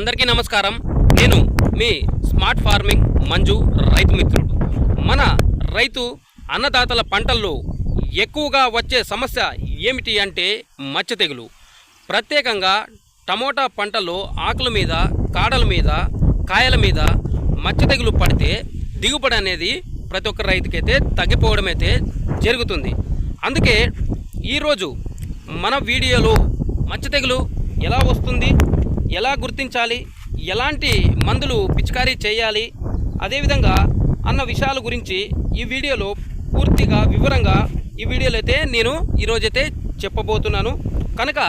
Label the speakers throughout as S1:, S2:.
S1: అందరికీ నమస్కారం. నేను మీ స్మార్ట్ ఫార్మింగ్ మంజు రైతు మిత్రుడు. మన రైతు అన్నదాతల పంటల్లో ఎక్కువగా వచ్చే సమస్య ఏమిటి అంటే మచ్చ తెగులు ప్రత్యేకంగా టమోటా పంటల్లో ఆకుల మీద కాడల మీద కాయల మీద మచ్చ తెగులు పడితే దిగుబడి అనేది ప్రతి ఒక్క రైతుకైతే తగ్గిపోవడం అయితే జరుగుతుంది. అందుకే ఈరోజు మన వీడియోలో మచ్చ తెగులు ఎలా వస్తుంది ఎలా గుర్తించాలి? ఎలాంటి మందులు పిచికారీ చేయాలి? అదేవిధంగా అన్న విషయాల గురించి ఈ వీడియోలో పూర్తిగా వివరంగా ఈ వీడియోలో అయితే నేను ఈరోజైతే చెప్పబోతున్నాను. కనుక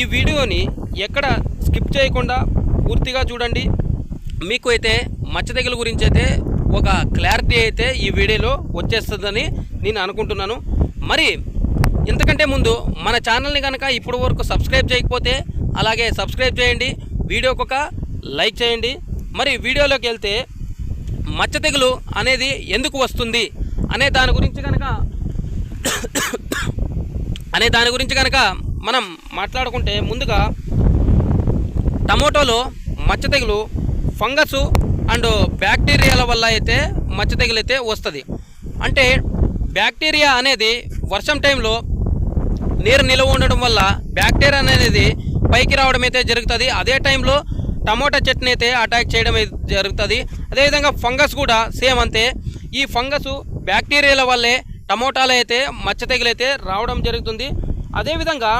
S1: ఈ వీడియోని ఎక్కడ స్కిప్ చేయకుండా పూర్తిగా చూడండి. మీకు అయితే మచ్చ తెగులు గురించి అయితే ఒక క్లారిటీ అయితే ఈ వీడియోలో వచ్చేస్తుందని నేను అనుకుంటున్నాను. మరి ఇంతకంటే ముందు మన ఛానల్ని కనుక ఇప్పటి వరకు సబ్స్క్రైబ్ చేయకపోతే అలాగే సబ్స్క్రైబ్ చేయండి. వీడియోకి ఒక లైక్ చేయండి. మరి వీడియోలోకి వెళ్తే మచ్చ తెగులు అనేది ఎందుకు వస్తుంది అనే దాని గురించి కనుక అనే దాని గురించి కనుక మనం మాట్లాడుకుంటే ముందుగా టమోటోలో మచ్చ తెగులు ఫంగస్ అండ్ బ్యాక్టీరియాల వల్ల అయితే మచ్చ తెగులు అయితే వస్తుంది. అంటే బ్యాక్టీరియా అనేది వర్షం టైంలో నీరు నిల్వ ఉండడం వల్ల బ్యాక్టీరియా అనేది పైకి రావడం అయితే జరుగుతుంది. అదే టైంలో టమోటా చెట్టుని అయితే అటాక్ చేయడం అయితే జరుగుతుంది. అదేవిధంగా ఫంగస్ కూడా సేమ్ అంతే. ఈ ఫంగస్ బ్యాక్టీరియాల వల్లే టమోటాలు అయితే మచ్చ తెగులైతే రావడం జరుగుతుంది. అదేవిధంగా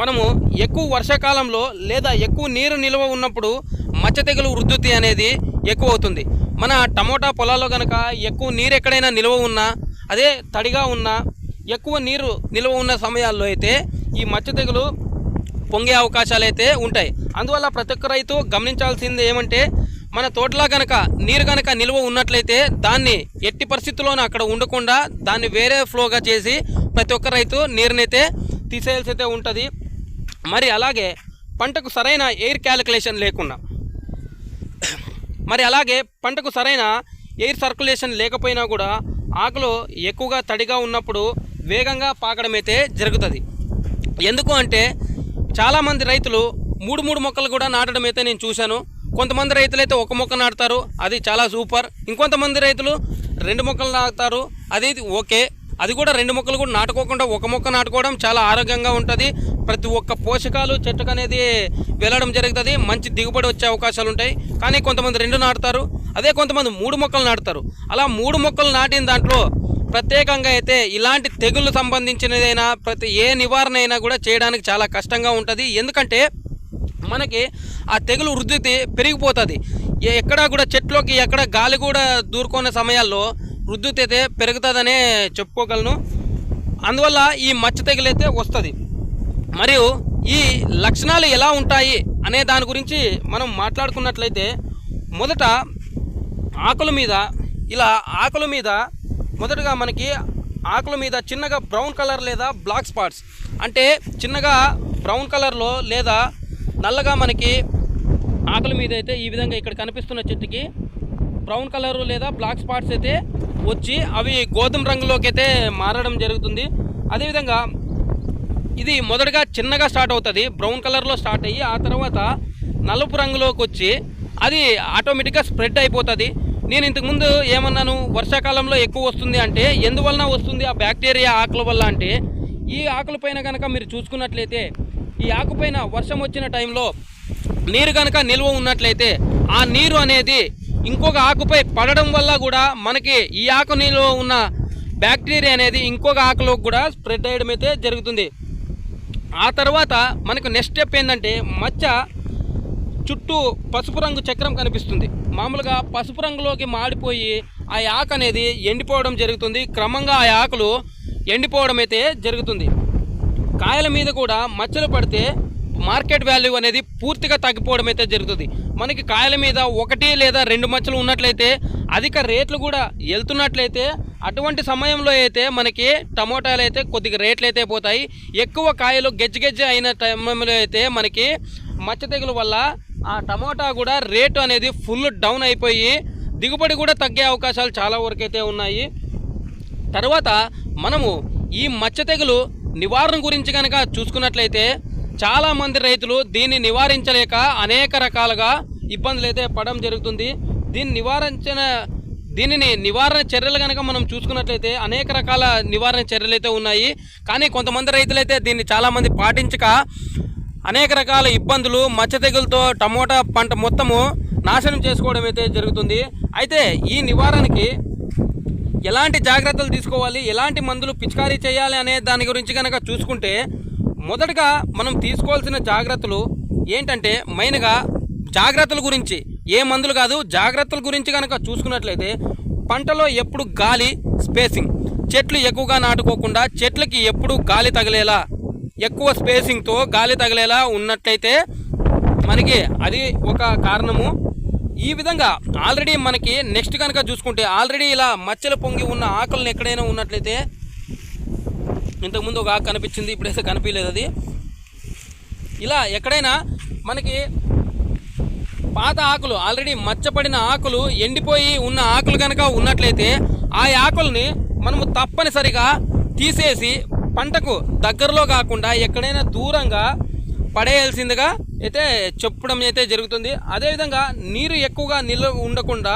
S1: మనము ఎక్కువ వర్షాకాలంలో లేదా ఎక్కువ నీరు నిల్వ ఉన్నప్పుడు మచ్చ తెగులు వృద్ధి అనేది ఎక్కువ అవుతుంది. మన టమోటా పొలాల్లో కనుక ఎక్కువ నీరు ఎక్కడైనా నిల్వ ఉన్నా అదే తడిగా ఉన్నా ఎక్కువ నీరు నిల్వ ఉన్న సమయాల్లో అయితే ఈ మచ్చ తెగులు పొంగే అవకాశాలు అయితే ఉంటాయి. అందువల్ల ప్రతి ఒక్క రైతు గమనించాల్సింది ఏమంటే మన తోటలో కనుక నీరు కనుక నిల్వ ఉన్నట్లయితే దాన్ని ఎట్టి పరిస్థితుల్లోనూ అక్కడ ఉండకుండా దాన్ని వేరే ఫ్లోగా చేసి ప్రతి ఒక్క రైతు నీరునైతే తీసేయాల్సి అయితే ఉంటుంది. మరి అలాగే పంటకు సరైన ఎయిర్ క్యాలిక్యులేషన్ లేకుండా మరి అలాగే పంటకు సరైన ఎయిర్ సర్క్యులేషన్ లేకపోయినా కూడా ఆకులు ఎక్కువగా తడిగా ఉన్నప్పుడు వేగంగా పాకడం అయితే జరుగుతుంది. ఎందుకు అంటే చాలామంది రైతులు మూడు మూడు మొక్కలు కూడా నాటడం అయితే నేను చూశాను. కొంతమంది రైతులు అయితే ఒక మొక్క నాటుతారు అది చాలా సూపర్. ఇంకొంతమంది రైతులు రెండు మొక్కలు నాటుతారు అది ఓకే. అది కూడా రెండు మొక్కలు కూడా నాటుకోకుండా ఒక మొక్క నాటుకోవడం చాలా ఆరోగ్యంగా ఉంటుంది. ప్రతి ఒక్క పోషకాలు చెట్టుకు అనేది వెళ్ళడం జరుగుతుంది. మంచి దిగుబడి వచ్చే అవకాశాలు ఉంటాయి. కానీ కొంతమంది రెండు నాటుతారు అదే కొంతమంది మూడు మొక్కలు నాటుతారు. అలా మూడు మొక్కలు నాటిన దాంట్లో ప్రత్యేకంగా అయితే ఇలాంటి తెగుళ్ళు సంబంధించినదైనా ప్రతి ఏ నివారణ అయినా కూడా చేయడానికి చాలా కష్టంగా ఉంటుంది. ఎందుకంటే మనకి ఆ తెగులు వృద్ధి పెరిగిపోతుంది. ఎక్కడా కూడా చెట్లోకి ఎక్కడ గాలి కూడా దూరుకునే సమయాల్లో వృద్ధి అయితే పెరుగుతుందనే చెప్పుకోగలను. అందువల్ల ఈ మచ్చ తెగులు అయితే వస్తుంది. మరియు ఈ లక్షణాలు ఎలా ఉంటాయి అనే దాని గురించి మనం మాట్లాడుకున్నట్లయితే మొదట ఆకుల మీద ఇలా ఆకుల మీద మొదటగా మనకి ఆకుల మీద చిన్నగా బ్రౌన్ కలర్ లేదా బ్లాక్ స్పాట్స్. అంటే చిన్నగా బ్రౌన్ కలర్లో లేదా నల్లగా మనకి ఆకుల మీద అయితే ఈ విధంగా ఇక్కడ కనిపిస్తున్న చెట్టుకి బ్రౌన్ కలర్ లేదా బ్లాక్ స్పాట్స్ అయితే వచ్చి అవి గోధుమ రంగులోకి అయితే మారడం జరుగుతుంది. అదేవిధంగా ఇది మొదటగా చిన్నగా స్టార్ట్ అవుతుంది. బ్రౌన్ కలర్లో స్టార్ట్ అయ్యి ఆ తర్వాత నలుపు రంగులోకి వచ్చి అది ఆటోమేటిక్గా స్ప్రెడ్ అయిపోతుంది. నేను ఇంతకుముందు ఏమన్నాను? వర్షాకాలంలో ఎక్కువ వస్తుంది అంటే ఎందువలన వస్తుంది? ఆ బ్యాక్టీరియా ఆకుల వల్ల అంటే ఈ ఆకులపైన కనుక మీరు చూసుకున్నట్లయితే ఈ ఆకుపైన వర్షం వచ్చిన టైంలో నీరు కనుక నిల్వ ఉన్నట్లయితే ఆ నీరు అనేది ఇంకొక ఆకుపై పడడం వల్ల కూడా మనకి ఈ ఆకు నిల్వ ఉన్న బ్యాక్టీరియా అనేది ఇంకొక ఆకులోకి కూడా స్ప్రెడ్ అయ్యడం అయితే జరుగుతుంది. ఆ తర్వాత మనకు నెక్స్ట్ స్టెప్ ఏంటంటే మచ్చ చుట్టూ పసుపు రంగు చక్రం కనిపిస్తుంది. మామూలుగా పసుపు రంగులోకి మాడిపోయి ఆ ఆకు అనేది ఎండిపోవడం జరుగుతుంది. క్రమంగా ఆ ఆకులు ఎండిపోవడం అయితే జరుగుతుంది. కాయల మీద కూడా మచ్చలు పడితే మార్కెట్ వాల్యూ అనేది పూర్తిగా తగ్గిపోవడం అయితే జరుగుతుంది. మనకి కాయల మీద ఒకటి లేదా రెండు మచ్చలు ఉన్నట్లయితే అధిక రేట్లు కూడా వెళ్తున్నట్లయితే అటువంటి సమయంలో అయితే మనకి టమోటాలు అయితే కొద్దిగా రేట్లు అయితే పోతాయి. ఎక్కువ కాయలు గెజ్జి గెజ్జి అయిన టైంలో అయితే మనకి మచ్చ తెగులు వల్ల ఆ టమోటా కూడా రేటు అనేది ఫుల్ డౌన్ అయిపోయి దిగుబడి కూడా తగ్గే అవకాశాలు చాలా వరకైతే ఉన్నాయి. తర్వాత మనము ఈ మచ్చ తెగులు నివారణ గురించి కనుక చూసుకున్నట్లయితే చాలామంది రైతులు దీన్ని నివారించలేక అనేక రకాలుగా ఇబ్బందులు అయితే పడడం జరుగుతుంది. దీన్ని నివారించిన దీనిని నివారణ చర్యలు కనుక మనం చూసుకున్నట్లయితే అనేక రకాల నివారణ చర్యలు అయితే ఉన్నాయి. కానీ కొంతమంది రైతులైతే దీన్ని చాలామంది పాటించక అనేక రకాల ఇబ్బందులు మచ్చ తెగులతో టమోటా పంట మొత్తము నాశనం చేసుకోవడం అయితే జరుగుతుంది. అయితే ఈ నివారణకి ఎలాంటి జాగ్రత్తలు తీసుకోవాలి? ఎలాంటి మందులు పిచికారీ చేయాలి అనే దాని గురించి కనుక చూసుకుంటే మొదటగా మనం తీసుకోవాల్సిన జాగ్రత్తలు ఏంటంటే మెయిన్గా జాగ్రత్తల గురించి. ఏ మందులు కాదు జాగ్రత్తల గురించి కనుక చూసుకున్నట్లయితే పంటలో ఎప్పుడు గాలి స్పేసింగ్ చెట్లు ఎక్కువగా నాటుకోకుండా చెట్లకి ఎప్పుడు గాలి తగిలేలా ఎక్కువ స్పేసింగ్తో గాలి తగిలేలా ఉన్నట్లయితే మనకి అది ఒక కారణము. ఈ విధంగా ఆల్రెడీ మనకి నెక్స్ట్ కనుక చూసుకుంటే ఆల్రెడీ ఇలా మచ్చలు పొంగి ఉన్న ఆకులను ఎక్కడైనా ఉన్నట్లయితే ఇంతకుముందు ఒక ఆకు కనిపించింది ఇప్పుడైతే కనిపించలేదు అది. ఇలా ఎక్కడైనా మనకి పాత ఆకులు ఆల్రెడీ మచ్చపడిన ఆకులు ఎండిపోయి ఉన్న ఆకులు కనుక ఉన్నట్లయితే ఆ ఆకుల్ని మనము తప్పనిసరిగా తీసేసి పంటకు దగ్గరలో కాకుండా ఎక్కడైనా దూరంగా పడేయాల్సిందిగా అయితే చెప్పడం అయితే జరుగుతుంది. అదేవిధంగా నీరు ఎక్కువగా నిల్వ ఉండకుండా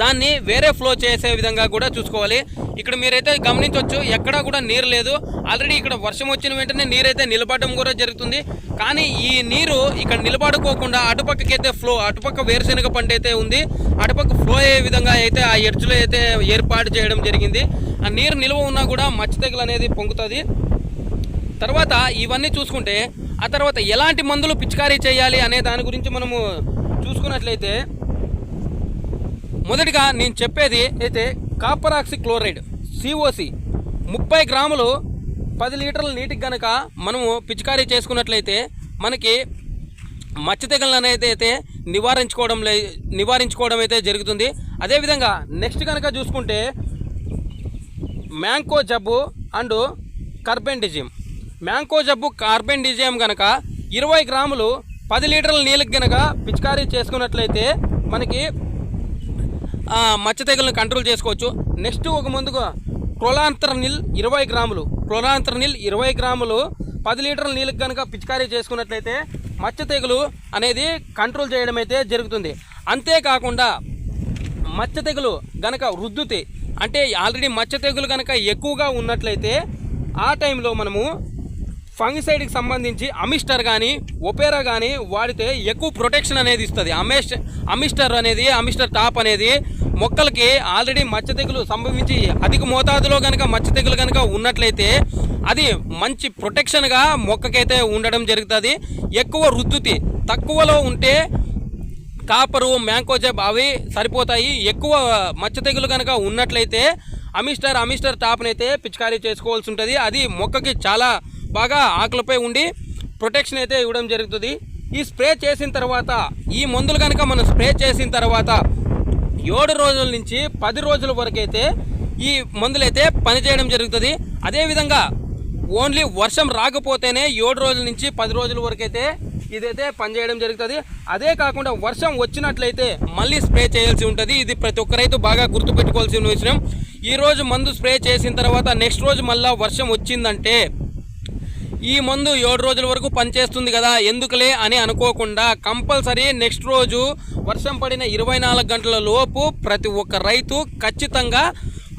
S1: దాన్ని వేరే ఫ్లో చేసే విధంగా కూడా చూసుకోవాలి. ఇక్కడ మీరైతే గమనించవచ్చు ఎక్కడా కూడా నీరు లేదు. ఆల్రెడీ ఇక్కడ వర్షం వచ్చిన వెంటనే నీరైతే నిలబడడం కూడా జరుగుతుంది. కానీ ఈ నీరు ఇక్కడ నిలబడుకోకుండా అటుపక్కకైతే ఫ్లో అటుపక్క వేరుశెనగ పంట అయితే ఉంది. అటుపక్క ఫ్లో అయ్యే విధంగా అయితే ఆ ఎడ్జ్లో అయితే ఏర్పాటు చేయడం జరిగింది. ఆ నీరు నిల్వ ఉన్నా కూడా మచ్చి తెగులు అనేది పొంగుతుంది. తర్వాత ఇవన్నీ చూసుకుంటే ఆ తర్వాత ఎలాంటి మందులు పిచికారీ చేయాలి అనే దాని గురించి మనము చూసుకున్నట్లయితే మొదటిగా నేను చెప్పేది అయితే కాపరాక్సి క్లోరైడ్ సిఓసి ముప్పై గ్రాములు పది లీటర్ల నీటికి గనక మనము పిచికారీ చేసుకున్నట్లయితే మనకి మచ్చ తెగులు అనేది అయితే నివారించుకోవడం లే నివారించుకోవడం అయితే జరుగుతుంది. అదేవిధంగా నెక్స్ట్ కనుక చూసుకుంటే మ్యాంకో జబ్బు అండ్ కార్బెండిజియం. మ్యాంకో జబ్బు కార్బెండిజియం గనక ఇరవై గ్రాములు పది లీటర్ల నీళ్ళకి గనక పిచికారీ చేసుకున్నట్లయితే మనకి మచ్చ తెగులను కంట్రోల్ చేసుకోవచ్చు. నెక్స్ట్ ఒక ముందుగా క్లోలాంతరనిల్ ఇరవై గ్రాములు. క్లోలాంతరనిల్ ఇరవై గ్రాములు పది లీటర్ల నీళ్ళకి కనుక పిచికారీ చేసుకున్నట్లయితే మచ్చ తెగులు అనేది కంట్రోల్ చేయడం అయితే జరుగుతుంది. అంతేకాకుండా మచ్చ తెగులు గనక రుద్దుతే అంటే ఆల్రెడీ మచ్చ తెగులు గనక ఎక్కువగా ఉన్నట్లయితే ఆ టైంలో మనము ఫంగిసైడ్కి సంబంధించి అమిస్టర్ కానీ ఒపేరా కానీ వాడితే ఎక్కువ ప్రొటెక్షన్ అనేది ఇస్తుంది. అమిస్ట్ అమిస్టర్ అనేది అమిస్టర్ టాప్ అనేది మొక్కలకి ఆల్రెడీ మచ్చ తెగులు సంభవించి అధిక మోతాదులో కనుక మచ్చ తెగులు కనుక ఉన్నట్లయితే అది మంచి ప్రొటెక్షన్గా మొక్కకైతే ఉండడం జరుగుతుంది. ఎక్కువ రుద్దుతి తక్కువలో ఉంటే కాపరు మ్యాంకోజెబ్ అవి సరిపోతాయి. ఎక్కువ మచ్చ తెగులు కనుక ఉన్నట్లయితే అమిస్టర్ అమిస్టర్ టాప్ని అయితే పిచికారీ చేసుకోవాల్సి ఉంటుంది. అది మొక్కకి చాలా బాగా ఆకులపై ఉండి ప్రొటెక్షన్ అయితే ఇవ్వడం జరుగుతుంది. ఈ స్ప్రే చేసిన తర్వాత ఈ మందులు కనుక మనం స్ప్రే చేసిన తర్వాత ఏడు రోజుల నుంచి పది రోజుల వరకు అయితే ఈ మందులైతే పనిచేయడం జరుగుతుంది. అదేవిధంగా ఓన్లీ వర్షం రాకపోతేనే ఏడు రోజుల నుంచి పది రోజుల వరకు అయితే ఇదైతే పనిచేయడం జరుగుతుంది. అదే కాకుండా వర్షం వచ్చినట్లయితే మళ్ళీ స్ప్రే చేయాల్సి ఉంటుంది. ఇది ప్రతి ఒక్క రైతు బాగా గుర్తుపెట్టుకోవాల్సిన విషయం. ఈ రోజు మందు స్ప్రే చేసిన తర్వాత నెక్స్ట్ రోజు మళ్ళీ వర్షం వచ్చిందంటే ఈ మందు ఏడు రోజుల వరకు పనిచేస్తుంది కదా ఎందుకులే అని అనుకోకుండా కంపల్సరీ నెక్స్ట్ రోజు వర్షం పడిన ఇరవై నాలుగు గంటల లోపు ప్రతి ఒక్క రైతు ఖచ్చితంగా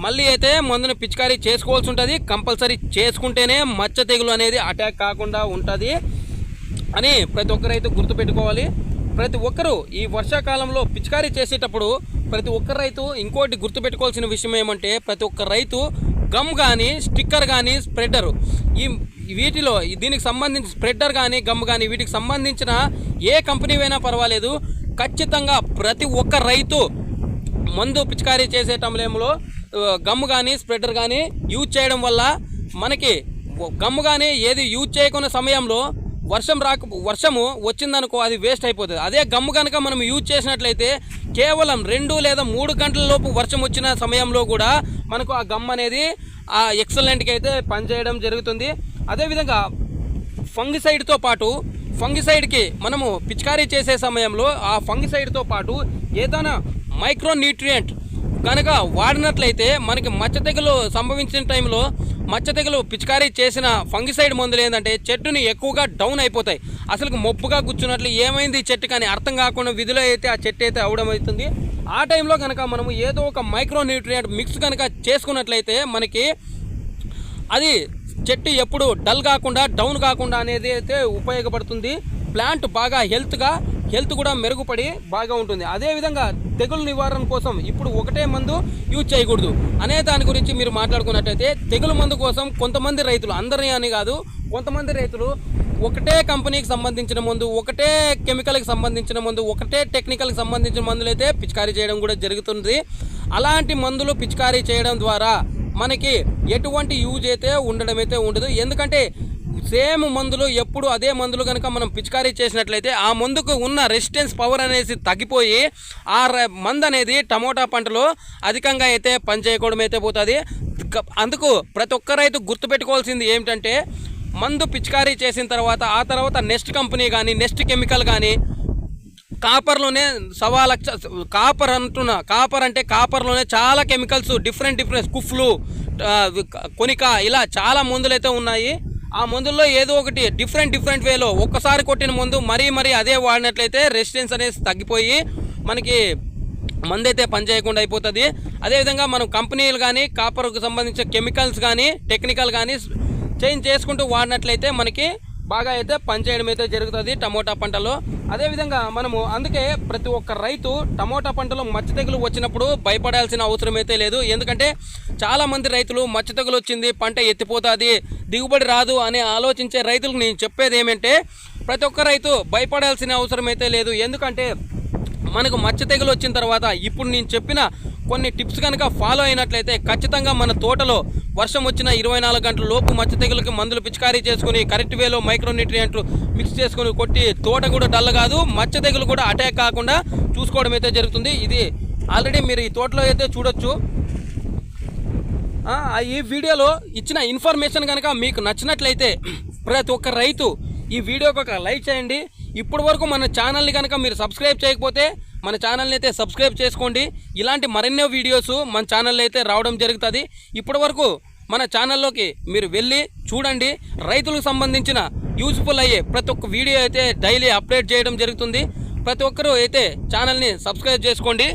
S1: మళ్ళీ అయితే మందును పిచికారీ చేసుకోవాల్సి ఉంటుంది. కంపల్సరీ చేసుకుంటేనే మచ్చ తెగులు అనేది అటాక్ కాకుండా ఉంటుంది అని ప్రతి ఒక్క రైతు గుర్తుపెట్టుకోవాలి. ప్రతి ఒక్కరూ ఈ వర్షాకాలంలో పిచికారీ చేసేటప్పుడు ప్రతి ఒక్క రైతు ఇంకోటి గుర్తుపెట్టుకోవాల్సిన విషయం ఏమంటే ప్రతి ఒక్క రైతు గమ్ కానీ స్టిక్కర్ కానీ స్ప్రెడర్ ఈ వీటిలో దీనికి సంబంధించి స్ప్రెడర్ కానీ గమ్ కానీ వీటికి సంబంధించిన ఏ కంపెనీ అయినా పర్వాలేదు. ఖచ్చితంగా ప్రతి ఒక్క రైతు మందు పిచికారీ చేసే టైంలో గమ్ము కానీ స్ప్రెడర్ కానీ యూజ్ చేయడం వల్ల మనకి గమ్ము కానీ ఏది యూజ్ చేయకున్న సమయంలో వర్షం రాక వర్షము వచ్చిందనుకో అది వేస్ట్ అయిపోతుంది. అదే గమ్ము కనుక మనం యూజ్ చేసినట్లయితే కేవలం రెండు లేదా మూడు గంటల లోపు వర్షం వచ్చిన సమయంలో కూడా మనకు ఆ గమ్ అనేది ఆ ఎక్సలెంట్కి అయితే పనిచేయడం జరుగుతుంది. అదేవిధంగా ఫంగిసైడ్తో పాటు ఫంగిసైడ్కి మనము పిచికారీ చేసే సమయంలో ఆ ఫంగిసైడ్తో పాటు ఏదైనా మైక్రోన్యూట్రియంట్ కనుక వాడినట్లయితే మనకి మచ్చ తెగులు సంభవించిన టైంలో మచ్చ తెగులు పిచికారీ చేసిన ఫంగిసైడ్ మందులు ఏంటంటే చెట్టుని ఎక్కువగా డౌన్ అయిపోతాయి. అసలు మొప్పుగా కూర్చున్నట్లు ఏమైంది చెట్టు కానీ అర్థం కాకుండా విధిలో అయితే ఆ చెట్టు అయితే అవడం అవుతుంది. ఆ టైంలో కనుక మనము ఏదో ఒక మైక్రో న్యూట్రియంట్ మిక్స్ కనుక చేసుకున్నట్లయితే మనకి అది చెట్టు ఎప్పుడు డల్ కాకుండా డౌన్ కాకుండా అనేది అయితే ఉపయోగపడుతుంది. ప్లాంట్ బాగా హెల్త్గా హెల్త్ కూడా మెరుగుపడి బాగా ఉంటుంది. అదేవిధంగా తెగులు నివారణ కోసం ఇప్పుడు ఒకటే మందు యూజ్ చేయకూడదు. అనే దాని గురించి మీరు మాట్లాడుకున్నట్టయితే తెగులు మందు కోసం కొంతమంది రైతులు అందరినీ అని కాదు కొంతమంది రైతులు ఒకటే కంపెనీకి సంబంధించిన మందు ఒకటే కెమికల్కి సంబంధించిన మందు ఒకటే టెక్నికల్కి సంబంధించిన మందులు అయితే పిచికారీ చేయడం కూడా జరుగుతుంది. అలాంటి మందులు పిచికారీ చేయడం ద్వారా మనకి ఎటువంటి యూజ్ అయితే ఉండడం అయితే ఉండదు. ఎందుకంటే సేమ్ మందులు ఎప్పుడు అదే మందులు కనుక మనం పిచికారీ చేసినట్లయితే ఆ మందుకు ఉన్న రెసిస్టెన్స్ పవర్ అనేది తగ్గిపోయి ఆ మందు అనేది టమోటా పంటలో అధికంగా అయితే పనిచేయకూడదు అయితే పోతుంది. అందుకు ప్రతి ఒక్క రైతు గుర్తుపెట్టుకోవాల్సింది ఏమిటంటే మందు పిచికారీ చేసిన తర్వాత ఆ తర్వాత నెక్స్ట్ కంపెనీ కానీ నెక్స్ట్ కెమికల్ కానీ కాపర్లోనే సవా లక్ష కాపర్ అంటున్నా కాపర్ అంటే కాపర్లోనే చాలా కెమికల్స్ డిఫరెంట్ డిఫరెంట్ కుఫ్లు కొనిక ఇలా చాలా మందులు అయితే ఉన్నాయి. ఆ మందుల్లో ఏదో ఒకటి డిఫరెంట్ డిఫరెంట్ వేలో ఒక్కసారి కొట్టిన మందు మరీ మరీ అదే వాడినట్లయితే రెసిస్టెన్స్ అనేది తగ్గిపోయి మనకి మందు అయితే పనిచేయకుండా అయిపోతుంది. అదేవిధంగా మనం కంపెనీలు కానీ కాపర్కు సంబంధించిన కెమికల్స్ కానీ టెక్నికల్ కానీ చేంజ్ చేసుకుంటూ వాడినట్లయితే మనకి బాగా అయితే పనిచేయడం అయితే జరుగుతుంది టమోటా పంటలో. అదేవిధంగా మనము అందుకే ప్రతి ఒక్క రైతు టమోటా పంటలో మచ్చ తెగులు వచ్చినప్పుడు భయపడాల్సిన అవసరం అయితే లేదు. ఎందుకంటే చాలామంది రైతులు మచ్చ తెగులు వచ్చింది పంట ఎత్తిపోతుంది దిగుబడి రాదు అని ఆలోచించే రైతులకు నేను చెప్పేది ఏమంటే ప్రతి ఒక్క రైతు భయపడాల్సిన అవసరం అయితే లేదు. ఎందుకంటే మనకు మచ్చ తెగులు వచ్చిన తర్వాత ఇప్పుడు నేను చెప్పిన కొన్ని టిప్స్ కనుక ఫాలో అయినట్లయితే ఖచ్చితంగా మన తోటలో వర్షం వచ్చిన ఇరవై నాలుగు గంటల లోపు మచ్చ తెగులకి మందులు పిచికారీ చేసుకుని కరెక్ట్ వేలో మైక్రో న్యూట్రియంట్లు మిక్స్ చేసుకుని కొట్టి తోట కూడా డల్ కాదు మచ్చ తెగులు కూడా అటాక్ కాకుండా చూసుకోవడం అయితే జరుగుతుంది. ఇది ఆల్రెడీ మీరు ఈ తోటలో అయితే చూడొచ్చు. ఆ, ఈ వీడియోలో ఇచ్చిన ఇన్ఫర్మేషన్ కనుక మీకు నచ్చినట్లయితే ప్రతి ఒక్క రైతు ఈ వీడియోకి ఒక లైక్ చేయండి. ఇప్పటి వరకు మన ఛానల్ని కనుక మీరు సబ్స్క్రైబ్ చేయకపోతే మన ఛానల్ని అయితే సబ్స్క్రైబ్ చేసుకోండి. ఇలాంటి మరెన్నో వీడియోస్ మన ఛానల్లో అయితే రావడం జరుగుతుంది. ఇప్పటి వరకు మన ఛానల్లోకి మీరు వెళ్ళి చూడండి. రైతులకు సంబంధించిన యూజ్ఫుల్ అయ్యే ప్రతి ఒక్క వీడియో అయితే డైలీ అప్డేట్ చేయడం జరుగుతుంది. ప్రతి ఒక్కరూ అయితే ఛానల్ని సబ్స్క్రైబ్ చేసుకోండి.